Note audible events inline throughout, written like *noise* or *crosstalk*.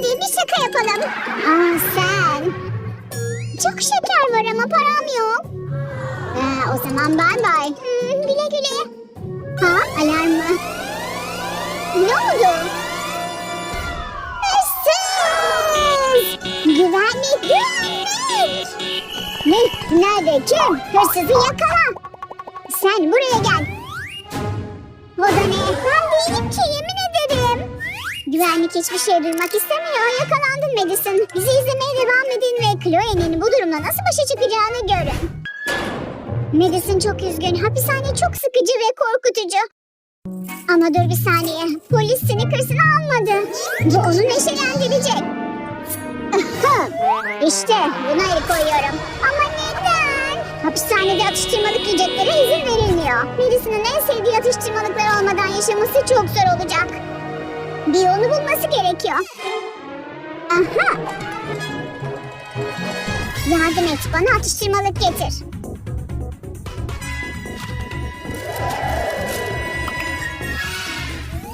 Hadi bir şaka yapalım. Aa sen. Çok şeker var ama param yok. Ee, o zaman bay bay. Hmm, güle güle. Ha alarm mı? Ne oldu? Hırsız! Güvenlik güvenlik! Ne? Nerede? Kim? Hırsızı yakala. Sen buraya gel. O da ne? Ben değilim ki. Güvenlik hiçbir şey duymak istemiyor. Yakalandın Madison. Bizi izlemeye devam edin ve Chloe'nin bu durumla nasıl başa çıkacağını görün. Madison çok üzgün. Hapishane çok sıkıcı ve korkutucu. Ama dur bir saniye. Polis sneakers'ını almadı. Bu onu neşelendirecek. *laughs* İşte buna el koyuyorum. Ama neden? Hapishanede atıştırmalık yiyeceklere izin verilmiyor. Madison'ın en sevdiği atıştırmalıklar olmadan yaşaması çok zor olacak. Bir yolunu bulması gerekiyor. Aha! Yardım et bana atıştırmalık getir.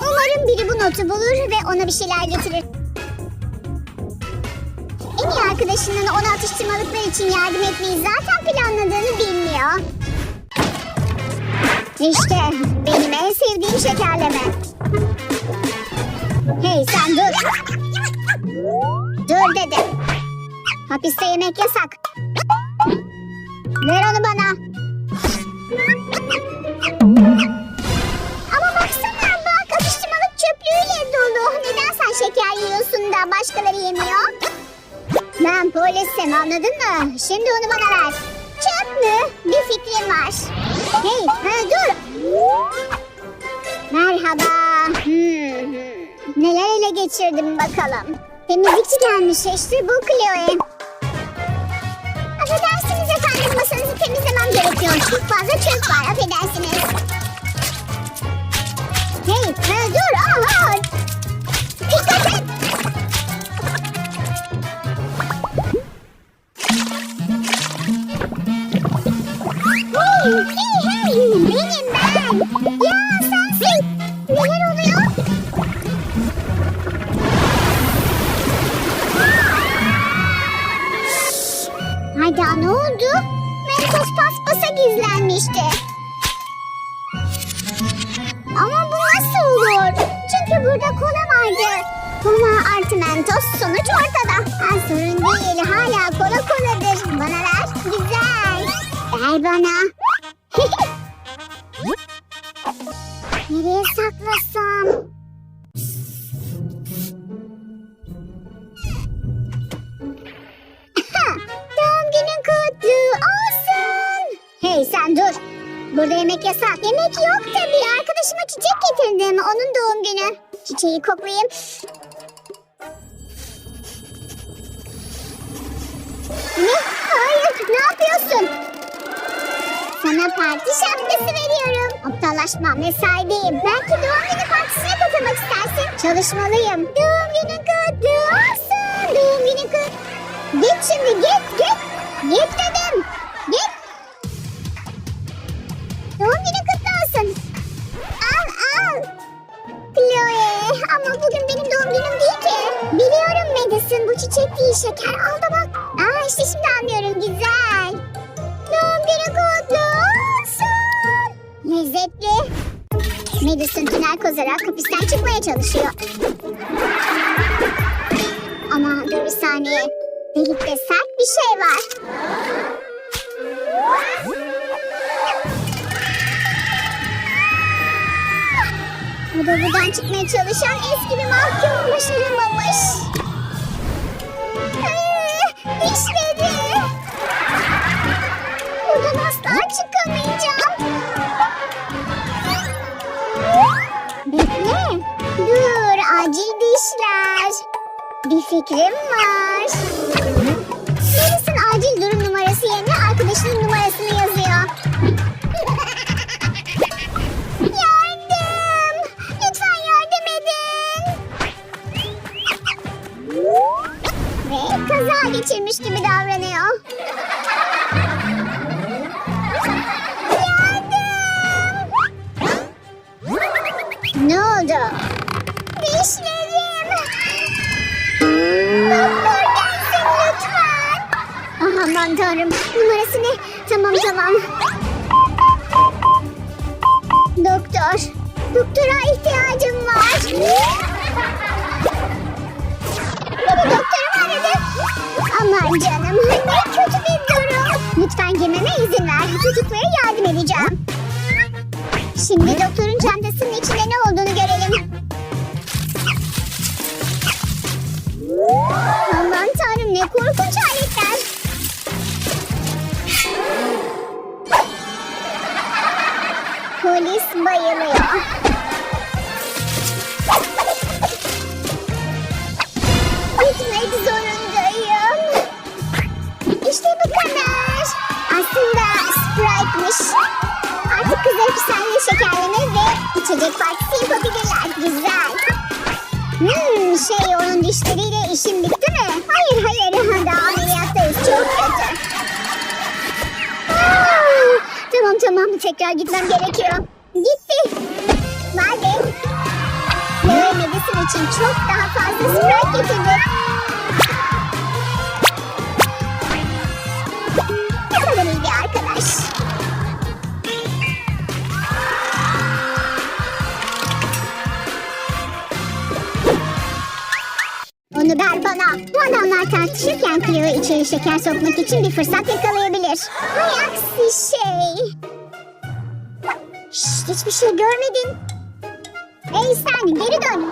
Umarım biri bu notu bulur ve ona bir şeyler getirir. En iyi arkadaşının ona atıştırmalıklar için yardım etmeyi zaten planladığını bilmiyor. İşte dur. Dedim. Hapiste yemek yasak. Ver onu bana. Ama baksana bak atıştırmalık çöplüğüyle dolu. Neden sen şeker yiyorsun da başkaları yemiyor? Ben polisim anladın mı? Şimdi onu bana ver. Çöp mü? Bir fikrim var. Hey ha, dur. Merhaba. Hmm. Neler ele geçirdim bakalım. Temizlikçi gelmiş işte bu Chloe. Affedersiniz efendim masanızı temizlemem gerekiyor. Çok fazla çöp var affedersiniz. Hey dur aha. Kola vardı. Kola artı mentos sonuç ortada. Ha, sorun değil hala kola koladır. Bana ver. Güzel. Ver bana. *laughs* Nereye saklasam? Doğum günün kutlu olsun. Hey sen dur. Burada yemek yasak. Yemek yok tabii. Arkadaşıma çiçek getirdim. Onun doğum günü. Çiçeği koklayayım. Ne? Hayır. Ne yapıyorsun? Sana parti şapkası veriyorum. Aptallaşma. Mesaideyim. Belki doğum günü partisine katılmak istersin. Çalışmalıyım. Doğum günün kutlu olsun. Doğum günün kutlu. Git şimdi git git. Git dedim. Çiçek değil şeker. Al da bak. Aa işte şimdi anlıyorum güzel. Doğum günün kutlu olsun. Lezzetli. Madison tünel kazarak hapisten çıkmaya çalışıyor. Ama dur bir saniye. Delikte sert bir şey var. Bu da buradan çıkmaya çalışan eski bir mahkum başaramamış. Dişleri. Buradan asla çıkamayacağım. Bekle. Dur acil dişler. Bir fikrim var. Aman tanrım. Numarası ne? Tamam tamam. Doktor. Doktora ihtiyacım var. Beni doktorum aradı. Aman canım ne kötü bir durum. Lütfen girmeme izin ver. Çocuklara yardım edeceğim. Şimdi doktorun çantasının içinde ne kızlar hapishanede şekerleme ve içecek partisi yapabilirler. Güzel. Hmm, şey onun dişleriyle işim bitti mi? Hayır hayır *laughs* daha ameliyattayız çok kötü. Tamam tamam tekrar gitmem gerekiyor. Gitti. Barbie. Leo Medicine için çok daha fazla Sprite getirdim. Cleo içeri şeker sokmak için bir fırsat yakalayabilir. Hay aksi şey. Şşt, hiçbir şey görmedin. Ey sen geri dön.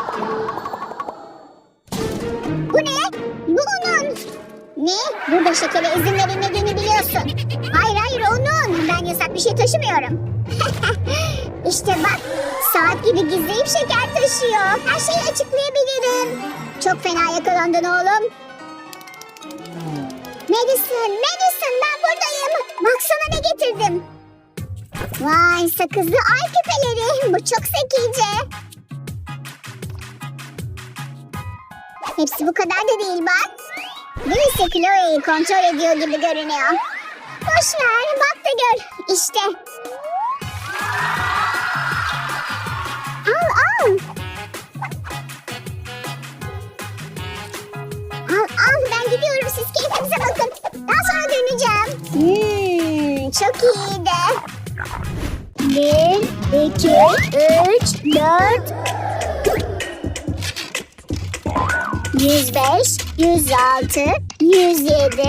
Bu ne? Bu onun. Ne? Burada şekere izin verilmediğini biliyorsun. Hayır hayır onun. Ben yasak bir şey taşımıyorum. *laughs* işte bak. Saat gibi gizleyip şeker taşıyor. Her şeyi açıklayabilirim. Çok fena yakalandın oğlum. Madison, Madison ben buradayım. Baksana ne getirdim. Vay sakızlı ay küpeleri. Bu çok zekice. Hepsi bu kadar da değil bak. Birisi Chloe'yi kontrol ediyor gibi görünüyor. Boş bak da gör. İşte. Çok iyiydi. Bir, iki, üç, dört. 105, 106, 107.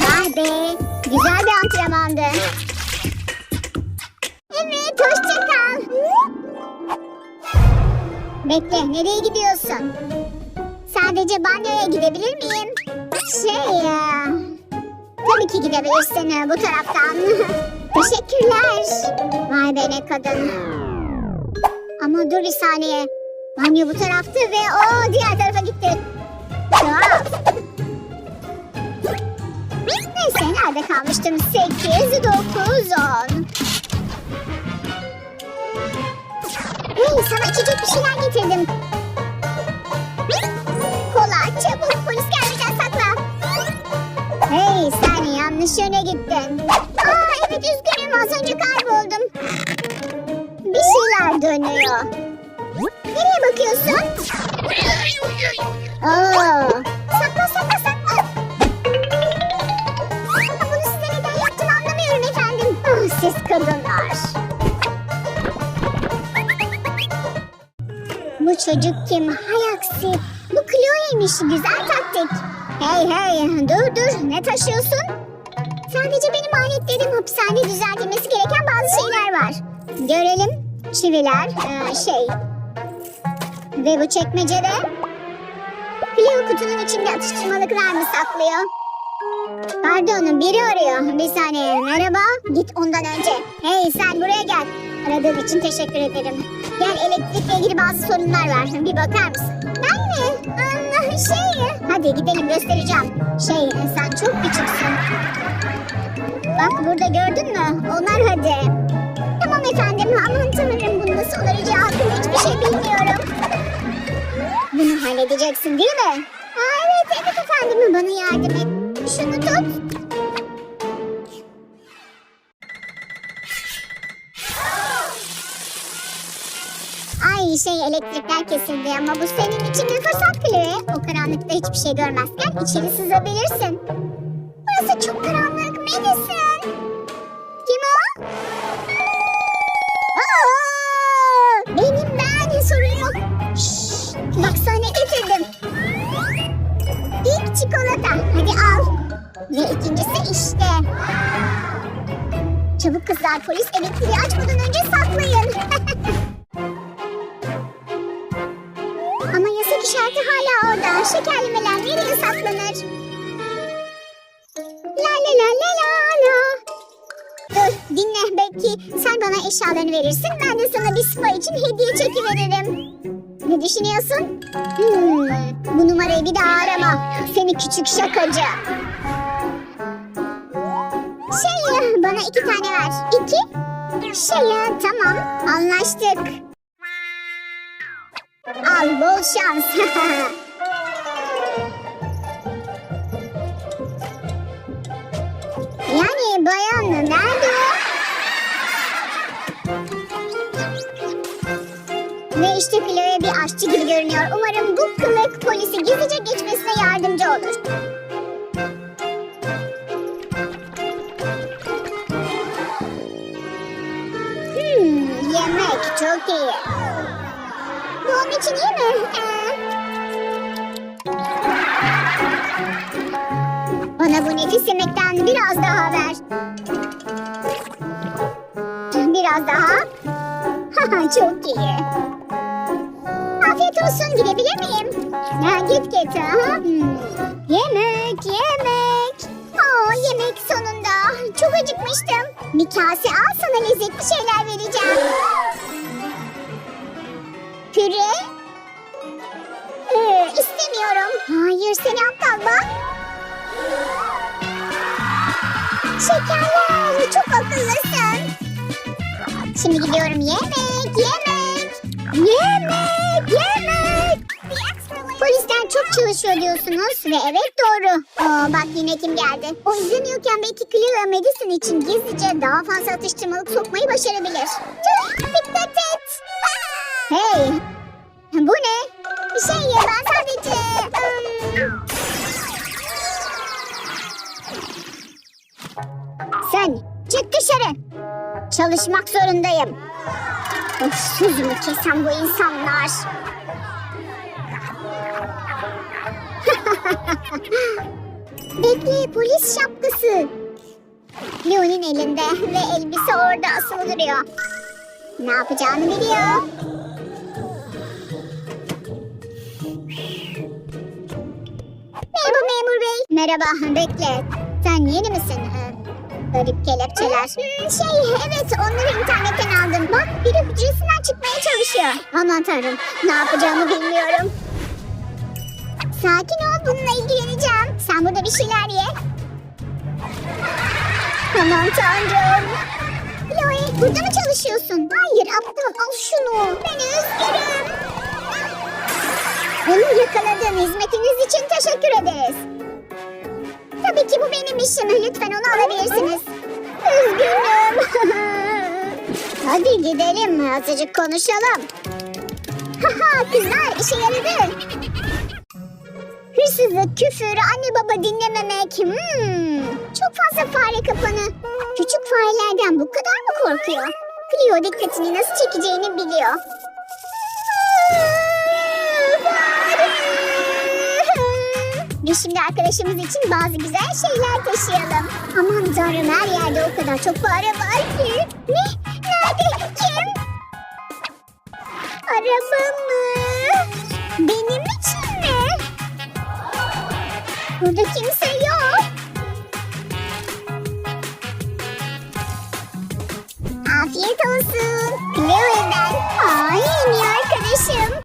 Vay be, güzel bir antrenmandı. Evet, hoşça kal. Bekle, nereye gidiyorsun? Sadece banyoya gidebilir miyim? Şey ya... Tabii ki gidebilirsin bu taraftan. *laughs* Teşekkürler. Vay be ne kadın. Ama dur bir saniye. Banyo bu taraftı ve o diğer tarafa gitti. Tuhaf. Neyse nerede kalmıştım? 8, 9, 10. Hey sana içecek bir şeyler getirdim. Kola çabuk polis gelmeden sakla. Hey sen yanlış yöne gittin. Aa evet üzgünüm az önce kayboldum. Bir şeyler dönüyor. Nereye bakıyorsun? Oo, sakla sakla sakla. Ama bunu size neden yaptım anlamıyorum efendim. Ah, siz kadınlar. Bu çocuk kim? Hay aksi. Bu Chloe'ymiş. Güzel taktik. Hey hey dur dur. Ne taşıyorsun? Sadece benim aletlerim hapishanede düzeltilmesi gereken bazı şeyler var. Görelim. Çiviler, ee, şey. Ve bu çekmecede. Cleo kutunun içinde atıştırmalıklar mı saklıyor? Pardon biri arıyor. Bir saniye merhaba. Git ondan önce. Hey sen buraya gel. Aradığın için teşekkür ederim. Gel elektrikle ilgili bazı sorunlar var. Bir bakar mısın? Hadi gidelim göstereceğim. Şey sen çok küçüksün. Bak burada gördün mü? Onlar hadi. Tamam efendim. Aman tanrım bunu nasıl olacağı hakkında hiçbir şey bilmiyorum. Bunu halledeceksin değil mi? Aa, evet evet efendim. Bana yardım et. Şunu tut. Ay Şey elektrikler kesildi ama bu senin için bir fırsat Chloe. O karanlıkta hiçbir şey görmezken içeri sızabilirsin. Burası çok karanlık. Madison. Kim o? Aa! Benim ben. Sorun yok. Şşş, bak sana ne getirdim. İlk çikolata. Hadi al. Ve ikincisi işte. Çabuk kızlar polis elektriği açmadan eşyalarını verirsin. Ben de sana bir spa için hediye çekiveririm. Ne düşünüyorsun? Hmm, bu numarayı bir daha arama. Seni küçük şakacı. Şey bana iki tane ver. İki? Şey tamam anlaştık. Al bol şans. *laughs* yani bayan nerede işte Chloe bir aşçı gibi görünüyor. Umarım bu kılık polisi gizlice geçmesine yardımcı olur. Hmm, yemek çok iyi. Bu onun için iyi mi? Ee. Bana bu nefis yemekten biraz daha ver. Biraz daha. *laughs* Çok iyi. Olsun gidebilir miyim? Ya git git. Hmm. Yemek yemek. Aa yemek sonunda. Çok acıkmıştım. Bir kase al sana lezzetli şeyler vereceğim. Püre? Ee, istemiyorum. Hayır seni aptal bak. Şekerler çok akıllısın. Şimdi gidiyorum yemek. Yemek yemek. Çalışıyor diyorsunuz ve evet doğru. Aa, bak yine kim geldi. O izlemiyorken belki Cleo ve için gizlice daha fazla atıştırmalık sokmayı başarabilir. Dikkat et. Hey bu ne? Şey ben sadece... ım, Sen çık dışarı. Çalışmak zorundayım. Of sözümü kesen bu insanlar. Bekle polis şapkası. Leo'nun elinde ve elbise orada asılı duruyor. Ne yapacağını biliyor. Merhaba memur bey. Merhaba bekle. Sen yeni misin? Garip kelepçeler. Hmm, şey evet onları internetten aldım. Bak biri hücresinden çıkmaya çalışıyor. Aman tanrım ne yapacağımı bilmiyorum. Sakin ol bununla ilgileneceğim. Sen burada bir şeyler ye. Aman tanrım. Chloe burada mı çalışıyorsun? Hayır aptal al şunu. Ben üzgünüm. Onu yakaladığın hizmetiniz için teşekkür ederiz. Tabii ki bu benim işim. Lütfen onu alabilirsiniz. Üzgünüm. *laughs* Hadi gidelim. Azıcık konuşalım. Haha kızlar işe yaradı. Hırsızlık, küfür, anne baba dinlememek. Hmm, çok fazla fare kapanı. Küçük farelerden bu kadar mı korkuyor? Cleo dikkatini nasıl çekeceğini biliyor. Ve şimdi arkadaşımız için bazı güzel şeyler taşıyalım. Aman tanrım her yerde o kadar çok fare var ki. Ne? Nerede? Kim? Araba Burada kimse yok. Afiyet olsun. Chloe ben. Aa, yemiyor